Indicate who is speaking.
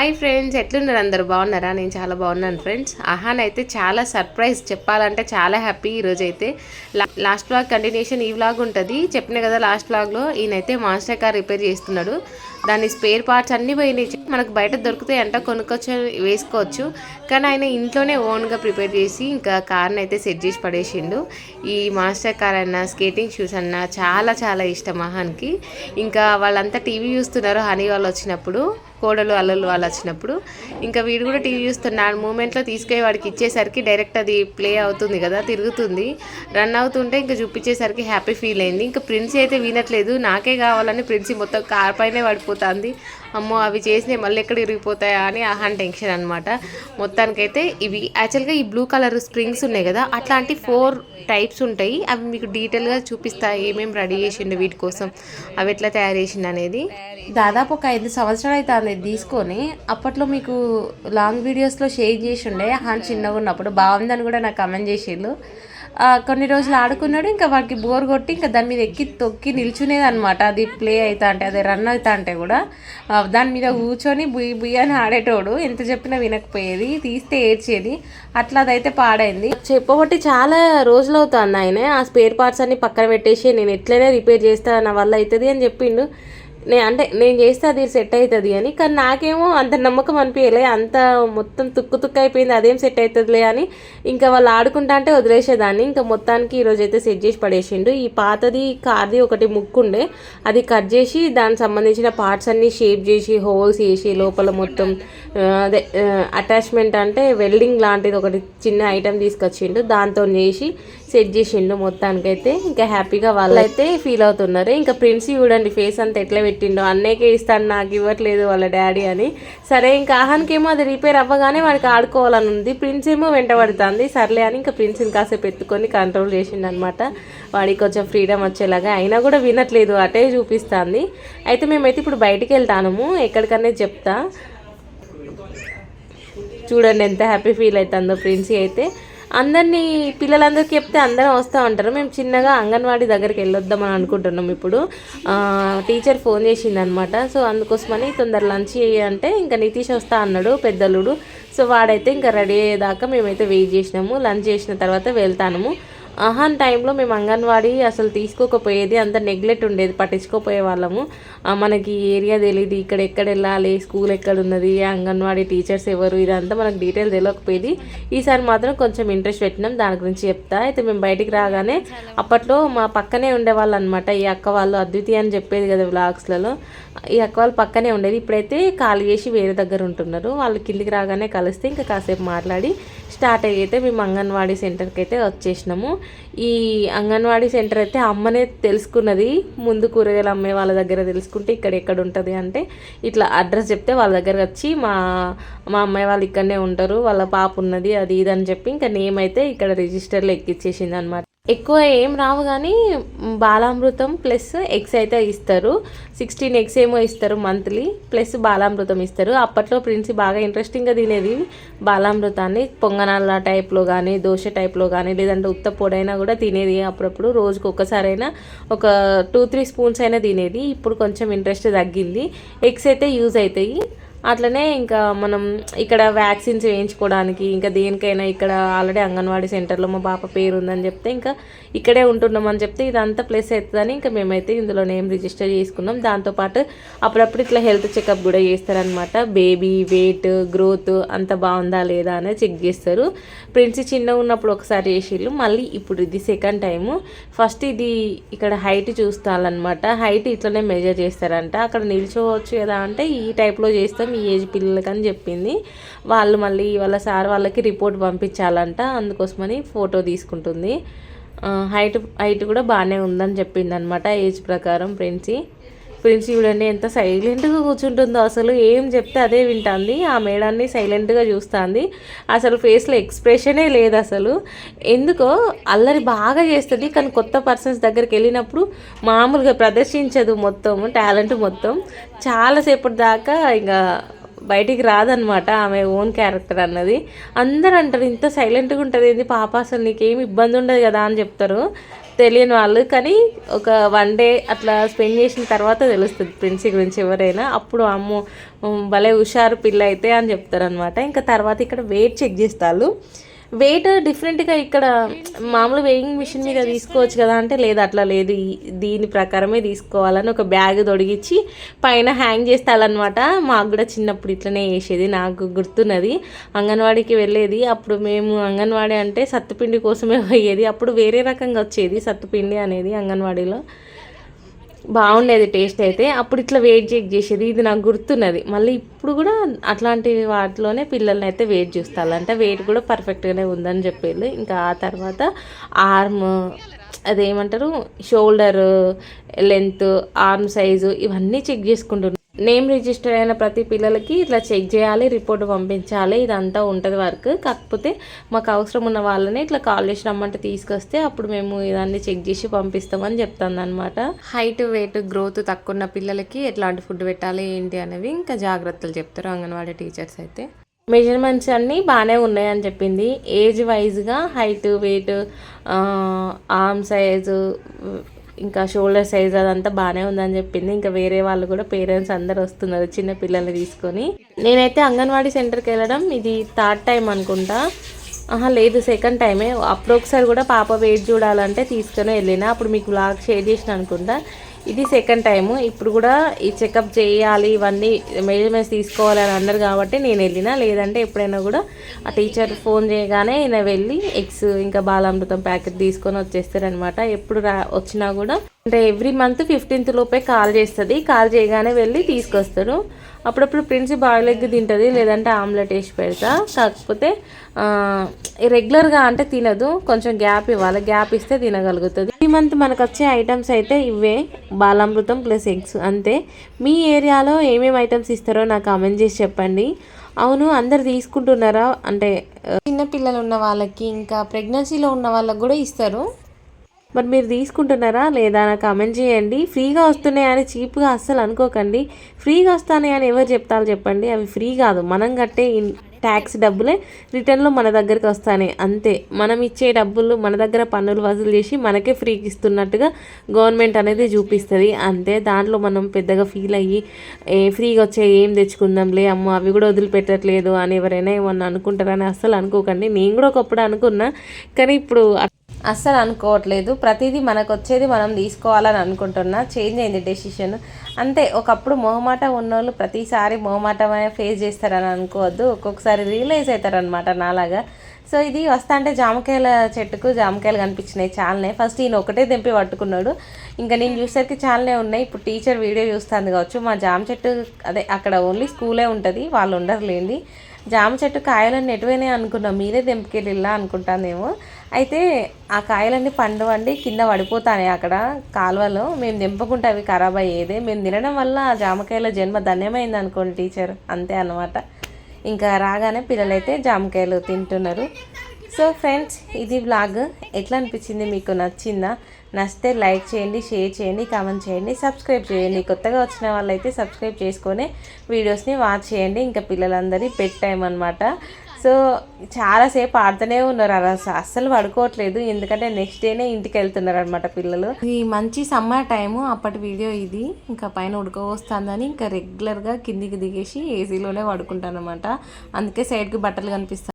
Speaker 1: Hi friends ఎట్లున్నారు అందరు? బాగున్నారా? నేను చాలా బాగున్నాను ఫ్రెండ్స్. అహాన్ అయితే చాలా సర్ప్రైజ్. చెప్పాలంటే చాలా హ్యాపీ ఈరోజు అయితే లా- లాస్ట్ బ్లాగ్ కంటిన్యూషన్ ఈ వ్లాగ్ ఉంటుంది. చెప్పిన కదా లాస్ట్ బ్లాగ్లో ఈయనైతే మాస్టర్ కార్ రిపేర్ చేస్తున్నాడు. దాని స్పేర్ పార్ట్స్ అన్నీ పోయినాయి. మనకు బయట దొరుకుతాయి అంట కొనుక్కొచ్చి వేసుకోవచ్చు. కానీ ఆయన ఇంట్లోనే ఓన్గా ప్రిపేర్ చేసి ఇంకా కార్ని అయితే సెట్ చేసి పడేసిండు. ఈ మాస్టర్ కార్ అన్న స్కేటింగ్ షూస్ అన్న చాలా చాలా ఇష్టం మహాన్కి. ఇంకా వాళ్ళంతా టీవీ చూస్తున్నారు హనీ వాళ్ళు వచ్చినప్పుడు కోడలు అల్లలు వాళ్ళు వచ్చినప్పుడు. ఇంకా వీడు కూడా టీవీ చూస్తున్నాడు మూమెంట్లో తీసుకెళ్ళి వాడికి ఇచ్చేసరికి డైరెక్ట్ అది ప్లే అవుతుంది కదా తిరుగుతుంది. రన్ అవుతుంటే ఇంకా చూపించేసరికి హ్యాపీ ఫీల్ అయింది. ఇంకా ప్రిన్సీ అయితే వినట్లేదు నాకే కావాలని ప్రిన్సీ మొత్తం కార్ పైనే పడిపోతుంది అమ్మో అవి చేసినాయి మళ్ళీ ఎక్కడ ఇరిగిపోతాయా అని ఆహాన్ టెన్షన్ అనమాట మొత్తానికైతే ఇవి యాక్చువల్గా ఈ బ్లూ కలర్ స్ప్రింగ్స్ ఉన్నాయి కదా అట్లాంటి ఫోర్ టైప్స్ ఉంటాయి. అవి మీకు డీటెయిల్గా చూపిస్తా ఏమేమి రెడీ చేసిండు వీటి కోసం అవి ఎట్లా తయారు చేసిండు అనేది. దాదాపు ఒక ఐదు సంవత్సరాలు అయితే అది తీసుకొని. అప్పట్లో మీకు లాంగ్ వీడియోస్లో షేర్ చేసి ఉండే హాన్ చిన్నగా ఉన్నప్పుడు బాగుందని కూడా నాకు కమెంట్ చేసిండు. కొన్ని రోజులు ఆడుకున్నాడు ఇంకా వాడికి బోర్ కొట్టి ఇంకా దాని మీద ఎక్కి తొక్కి నిల్చునేది అనమాట అది ప్లే అవుతా అంటే అది రన్ అవుతా అంటే కూడా. దాని మీద కూర్చొని బుయ్యి బుయ్యి అని ఆడేటోడు. ఎంత చెప్పినా వినకపోయేది తీస్తే ఏడ్చేది. అట్లా అదైతే పాడైంది. చెప్పబట్టి చాలా రోజులు అవుతుంది ఆయన. ఆ స్పేర్ పార్ట్స్ అన్ని పక్కన పెట్టేసి నేను ఎట్లయినా రిపేర్ చేస్తా నా వల్ల అవుతుంది అని చెప్పిండు. నే అంటే నేను చేస్తే అది సెట్ అవుతుంది అని కానీ నాకేమో అంత నమ్మకం అనిపించలే అంత మొత్తం తుక్కు తుక్కు అయిపోయింది అదేం సెట్ అవుతుందిలే అని. ఇంకా వాళ్ళు ఆడుకుంటా అంటే వదిలేసేదాన్ని. ఇంకా మొత్తానికి ఈరోజు అయితే సెట్ చేసి పడేసిండు. ఈ పాతది కార్ది ఒకటి ముక్కుండే అది కట్ చేసి దానికి సంబంధించిన పార్ట్స్ అన్ని షేప్ చేసి హోల్స్ వేసి లోపల మొత్తం అదే అటాచ్మెంట్ అంటే వెల్డింగ్ లాంటిది ఒకటి చిన్న ఐటెం తీసుకొచ్చిండు. దాంతో చేసి సెట్ చేసిండు మొత్తానికైతే. ఇంకా హ్యాపీగా వాళ్ళైతే ఫీల్ అవుతున్నారు. ఇంకా ప్రిన్స్ చూడండి ఫేస్ అంతా ఎట్లా పెట్టిండు. అన్నయ్యకే ఇస్తాను నాకు ఇవ్వట్లేదు వాళ్ళ డాడీ అని. సరే ఇంకా ఆహాన్కి ఏమో అది రిపేర్ అవ్వగానే వాడికి ఆడుకోవాలని ఉంది. ప్రిన్స్ ఏమో వెంటబడుతుంది సర్లే అని ఇంకా ప్రిన్స్ని కాసేపు ఎత్తుకొని కంట్రోల్ చేసిండు అనమాట వాడికి కొంచెం ఫ్రీడమ్ వచ్చేలాగా. అయినా కూడా వినట్లేదు అటే చూపిస్తుంది. అయితే మేమైతే ఇప్పుడు బయటికి వెళ్తాము ఎక్కడికన్నా చెప్తా. చూడండి ఎంత హ్యాపీ ఫీల్ అవుతుందో ప్రిన్సీ అయితే. అందరినీ పిల్లలందరికీ చెప్తే అందరం వస్తూ ఉంటారు. మేము చిన్నగా అంగన్వాడీ దగ్గరికి వెళ్ళొద్దామని అనుకుంటున్నాం ఇప్పుడు. టీచర్ ఫోన్ చేసింది అనమాట సో అందుకోసమని తొందర లంచ్ అంటే ఇంకా నితీష్ వస్తా అన్నాడు పెద్దలుడు. సో వాడైతే ఇంకా రెడీ అయ్యేదాకా మేమైతే వెయిట్ చేసినాము. లంచ్ చేసిన తర్వాత వెళ్తాము ఆహాన్ టైంలో మేము అంగన్వాడీ అసలు తీసుకోకపోయేది అంత నెగ్లెక్ట్ ఉండేది పట్టించుకోపోయే వాళ్ళము. మనకి ఏరియా తెలియదు ఇక్కడ ఎక్కడ వెళ్ళాలి స్కూల్ ఎక్కడ ఉన్నది అంగన్వాడీ టీచర్స్ ఎవరు ఇదంతా మనకు డీటెయిల్ తెలియకపోయేది ఈసారి మాత్రం కొంచెం ఇంట్రెస్ట్ పెట్టినాం దాని గురించి చెప్తా. అయితే మేము బయటికి రాగానే అప్పట్లో మా పక్కనే ఉండేవాళ్ళు అనమాట ఈ అక్క వాళ్ళు అద్వితీయ అని చెప్పేది కదా వ్లాగ్స్లలో. ఈ అక్క వాళ్ళు పక్కనే ఉండేది. ఇప్పుడైతే ఖాళీ చేసి వేరే దగ్గర ఉంటున్నారు. వాళ్ళు కిందికి రాగానే కలిస్తే ఇంకా కాసేపు మాట్లాడి స్టార్ట్ అయితే మేము అంగన్వాడీ సెంటర్కి అయితే వచ్చేసినాము. ఈ అంగన్వాడీ సెంటర్ అయితే అమ్మనే తెలుసుకున్నది. ముందు కూరగాయలు అమ్మే వాళ్ళ దగ్గర తెలుసుకుంటే ఇక్కడ ఎక్కడ ఉంటుంది అంటే ఇట్లా అడ్రస్ చెప్తే వాళ్ళ దగ్గర వచ్చి మా మా అమ్మాయి వాళ్ళు ఇక్కడనే ఉంటారు వాళ్ళ పాప ఉన్నది అది ఇది అని చెప్పి ఇంకా నేమ్ అయితే ఇక్కడ రిజిస్టర్లో ఎక్కిచ్చేసింది అనమాట ఎక్కువ ఏం రావు కానీ బాలామృతం ప్లస్ ఎగ్స్ అయితే ఇస్తారు. సిక్స్టీన్ ఎగ్స్ ఏమో ఇస్తారు మంత్లీ ప్లస్ బాలామృతం ఇస్తారు. అప్పట్లో ప్రిన్సి బాగా ఇంట్రెస్టింగ్గా తినేది బాలామృతాన్ని. పొంగనాల టైప్లో కానీ దోశ టైప్లో కానీ లేదంటే ఉత్త పొడైనా కూడా తినేది అప్పుడప్పుడు. రోజుకు ఒక్కసారైనా ఒక టూ త్రీ స్పూన్స్ అయినా తినేది. ఇప్పుడు కొంచెం ఇంట్రెస్ట్ తగ్గింది. ఎగ్స్ అయితే యూజ్ అవుతాయి. అట్లనే ఇంకా మనం ఇక్కడ వ్యాక్సిన్స్ వేయించుకోవడానికి ఇంకా దేనికైనా ఇక్కడ ఆల్రెడీ అంగన్వాడీ సెంటర్లో మా పాప పేరు ఉందని చెప్తే ఇంకా ఇక్కడే ఉంటున్నామని చెప్తే ఇదంతా ప్లేస్ అవుతుందని ఇంకా మేమైతే ఇందులో నేమ్ రిజిస్టర్ చేసుకున్నాం. దాంతోపాటు అప్పుడప్పుడు ఇట్లా హెల్త్ చెకప్ కూడా చేస్తారనమాట బేబీ వెయిట్ గ్రోత్ అంత బాగుందా లేదా అనేది చెక్ చేస్తారు. ప్రిన్స్ చిన్నగా ఉన్నప్పుడు ఒకసారి చేసిళ్ళు మళ్ళీ ఇప్పుడు ఇది సెకండ్ టైము. ఫస్ట్ ఇది ఇక్కడ హైట్ చూస్తారనమాట హైట్ ఇట్లనే మెజర్ చేస్తారంట. అక్కడ నిల్చోవచ్చు కదా అంటే ఈ టైప్లో చేస్తాం. మీ ఏజ్ పిల్లలకని చెప్పింది. వాళ్ళు మళ్ళీ వాళ్ళ సార్ వాళ్ళకి రిపోర్ట్ పంపించాలంట. అందుకోసమని ఫోటో తీసుకుంటుంది. హైట్ హైట్ కూడా బాగానే ఉందని చెప్పింది అనమాట ఏజ్ ప్రకారం ఫ్రెండ్స్ ప్రిన్సీ చూడండి ఎంత సైలెంట్గా కూర్చుంటుందో. అసలు ఏం చెప్తే అదే వింటుంది. ఆ మేడాన్ని సైలెంట్గా చూస్తుంది. అసలు ఫేస్లో ఎక్స్ప్రెషనే లేదు అసలు. ఎందుకో అల్లరి బాగా చేస్తుంది. కానీ కొత్త పర్సన్స్ దగ్గరికి వెళ్ళినప్పుడు మామూలుగా ప్రదర్శించదు మొత్తం టాలెంట్ మొత్తం. చాలాసేపటి దాకా ఇంకా బయటికి రాదనమాట ఆమె ఓన్ క్యారెక్టర్ అన్నది. అందరు అంటారు ఇంత సైలెంట్గా ఉంటుంది ఏంది పాప అసలు నీకేం ఇబ్బంది ఉండదు కదా అని చెప్తారు. తెలియని వాళ్ళు కానీ ఒక వన్ డే అట్లా స్పెండ్ చేసిన తర్వాత తెలుస్తుంది ప్రిన్సీ గురించి ఎవరైనా. అప్పుడు అమ్మో భలే హుషారు పిల్ల అయితే అని చెప్తారనమాట ఇంకా తర్వాత ఇక్కడ వెయిట్ చెక్ చేస్తారు. వెయిట్ డిఫరెంట్గా ఇక్కడ మామూలు వెయింగ్ మిషన్ మీద తీసుకోవచ్చు కదా అంటే లేదు అట్లా లేదు. దీని ప్రకారమే తీసుకోవాలని ఒక బ్యాగ్ తొడిగించి పైన హ్యాంగ్ చేస్తారనమాట మాకు కూడా చిన్నప్పుడు ఇట్లనే చేసేది నాకు గుర్తున్నది. అంగన్వాడీకి వెళ్ళేది అప్పుడు మేము అంగన్వాడీ అంటే సత్తుపిండి కోసమే పోయేది. అప్పుడు వేరే రకంగా వచ్చేది సత్తుపిండి అనేది అంగన్వాడీలో. బాగుండేది టేస్ట్ అయితే అప్పుడు ఇట్లా వెయిట్ చెక్ చేసేది. ఇది నాకు గుర్తున్నది. మళ్ళీ ఇప్పుడు కూడా అట్లాంటి వాటిలోనే పిల్లల్ని అయితే వెయిట్ చూస్తారు అంటే వెయిట్ కూడా పర్ఫెక్ట్గానే ఉందని చెప్పేది ఇంకా ఆ తర్వాత ఆర్మ్ అదేమంటారు షోల్డర్ లెంత్ ఆర్మ్ సైజు ఇవన్నీ చెక్ చేసుకుంటున్నాను నేమ్ రిజిస్టర్ అయిన ప్రతి పిల్లలకి ఇట్లా చెక్ చేయాలి రిపోర్ట్ పంపించాలి ఇదంతా ఉంటుంది వర్క్. కాకపోతే మాకు అవసరం ఉన్న వాళ్ళని ఇట్లా కాల్ చేసి రమ్మంటే తీసుకొస్తే అప్పుడు మేము ఇదన్నీ చెక్ చేసి పంపిస్తామని చెప్తాను అనమాట హైట్ వెయిట్ గ్రోత్ తక్కువ ఉన్న పిల్లలకి ఎట్లాంటి ఫుడ్ పెట్టాలి ఏంటి అనేవి ఇంకా జాగ్రత్తలు చెప్తారు అంగన్వాడీ టీచర్స్ అయితే. మెజర్మెంట్స్ అన్నీ బాగానే ఉన్నాయని చెప్పింది. ఏజ్ వైజ్గా హైట్ వెయిట్ ఆర్మ్ సైజు ఇంకా షోల్డర్ సైజ్ అదంతా బాగానే ఉందని చెప్పింది. ఇంకా వేరే వాళ్ళు కూడా పేరెంట్స్ అందరు వస్తున్నారు చిన్న పిల్లల్ని తీసుకొని. నేనైతే అంగన్వాడీ సెంటర్కి వెళ్ళడం ఇది థర్డ్ టైం అనుకుంటా. ఆహా లేదు సెకండ్ టైమే. అప్పుడు ఒకసారి కూడా పాప వెయిట్ చూడాలంటే తీసుకొని వెళ్ళిన. అప్పుడు మీకు బ్లాగ్ షేర్ చేసిన అనుకుంటా. ఇది సెకండ్ టైము ఇప్పుడు కూడా ఈ చెకప్ చేయాలి ఇవన్నీ మెజర్మెంట్స్ తీసుకోవాలి అని అన్నారు కాబట్టి నేను వెళ్ళినా. లేదంటే ఎప్పుడైనా కూడా ఆ టీచర్ ఫోన్ చేయగానే ఈయన వెళ్ళి ఎగ్స్ ఇంకా బాలామృతం ప్యాకెట్ తీసుకొని వచ్చేస్తారనమాట ఎప్పుడు రా వచ్చినా కూడా. అంటే ఎవ్రీ మంత్ ఫిఫ్టీన్త్ లోపే కాల్ చేస్తుంది. కాల్ చేయగానే వెళ్ళి తీసుకొస్తారు. అప్పుడప్పుడు ప్రిన్సి బాయిల్ ఎగ్ తింటుంది లేదంటే ఆమ్లెట్ వేసి పెడతా. కాకపోతే రెగ్యులర్గా అంటే తినదు కొంచెం గ్యాప్ ఇవ్వాలి. గ్యాప్ ఇస్తే తినగలుగుతుంది. ఈ మంత్ మనకు వచ్చే ఐటమ్స్ అయితే ఇవే బాలామృతం ప్లస్ ఎగ్స్ అంతే. మీ ఏరియాలో ఏమేమి ఐటమ్స్ ఇస్తారో నాకు కామెంట్ చేసి చెప్పండి. అవును అందరు తీసుకుంటున్నారా? అంటే చిన్నపిల్లలు చిన్న పిల్లలు ఉన్న వాళ్ళకి ఇంకా ప్రెగ్నెన్సీలో ఉన్న వాళ్ళకి కూడా ఇస్తారు. మరి మీరు తీసుకుంటున్నారా లేదా నాకు కామెంట్ చేయండి. ఫ్రీగా వస్తున్నాయని చీప్గా అస్సలు అనుకోకండి. ఫ్రీగా వస్తాయని ఎవరు చెప్తారో చెప్పండి. అవి ఫ్రీ కాదు. మనం కట్టే ఇన్- ట్యాక్స్ డబ్బులే రిటర్న్లో మన దగ్గరికి వస్తాయి అంతే. మనం ఇచ్చే డబ్బులు మన దగ్గర పన్నులు వసూలు చేసి మనకే ఫ్రీకి ఇస్తున్నట్టుగా గవర్నమెంట్ అనేది చూపిస్తుంది. అంతే. దాంట్లో మనం పెద్దగా ఫీల్ అయ్యి ఏ ఫ్రీగా వచ్చే ఏం తెచ్చుకుందాంలే అమ్మ అవి కూడా వదిలిపెట్టట్లేదు అని ఎవరైనా ఏమన్నా అనుకుంటారని అస్సలు అనుకోకండి. నేను కూడా ఒకప్పుడు అనుకున్నా. కానీ ఇప్పుడు అస్సలు అనుకోవట్లేదు. ప్రతిదీ మనకు వచ్చేది మనం తీసుకోవాలని అనుకుంటున్నా. చేంజ్ అయింది డెసిషన్ అంతే ఒకప్పుడు మొహమాట ఉన్నోళ్ళు ప్రతిసారి మొహమాటమే ఫేస్ చేస్తారని అనుకోవద్దు. ఒక్కొక్కసారి రియలైజ్ అవుతారనమాట నాలాగా. సో ఇది వస్తా అంటే జామకాయల చెట్టుకు జామకాయలు కనిపించినాయి చాలానే. ఫస్ట్ ఈయన ఒకటే తెంపి పట్టుకున్నాడు. ఇంకా నేను చూసేసరికి చాలానే ఉన్నాయి. ఇప్పుడు టీచర్ వీడియో చూస్తాను కావచ్చు. మా జామ చెట్టు అదే అక్కడ ఓన్లీ స్కూలే ఉంటుంది. వాళ్ళు ఉండరులేండి. జామ చెట్టు కాయలన్నీ ఎటువైనాయి అనుకున్నాం. మీరే తెంపుకెళ్ళిలా అనుకుంటానేమో. అయితే ఆ కాయలన్నీ పండవండి కింద పడిపోతాయి అక్కడ కాలువలో. మేము తెంపకుంటే అవి ఖరాబ్ అయ్యేదే. మేము తినడం వల్ల ఆ జామకాయల జన్మ ధన్యమైంది అనుకోండి టీచర్. అంతే అన్నమాట. ఇంకా రాగానే పిల్లలైతే జామకాయలు తింటున్నారు. సో ఫ్రెండ్స్ ఇది బ్లాగ్ ఎట్లా అనిపించింది? మీకు నచ్చిందా? నచ్చితే లైక్ చేయండి షేర్ చేయండి కామెంట్ చేయండి సబ్స్క్రైబ్ చేయండి. కొత్తగా వచ్చిన వాళ్ళైతే సబ్స్క్రైబ్ చేసుకొని వీడియోస్ని వాచ్ చేయండి. ఇంకా పిల్లలందరి బెడ్ టైం అనమాట సో చాలాసేపు ఆడుతూనే ఉన్నారు అలా. అస్సలు పడుకోవట్లేదు. ఎందుకంటే నెక్స్ట్ డేనే ఇంటికి వెళ్తున్నారు అనమాట పిల్లలు. ఈ మంచి సమ్మర్ టైము అప్పటి వీడియో ఇది. ఇంకా పైన ఉడకవస్తుందని ఇంకా రెగ్యులర్గా కిందికి దిగేసి ఏసీలోనే పడుకుంటాను అనమాట అందుకే సైడ్కి బట్టలు కనిపిస్తాయి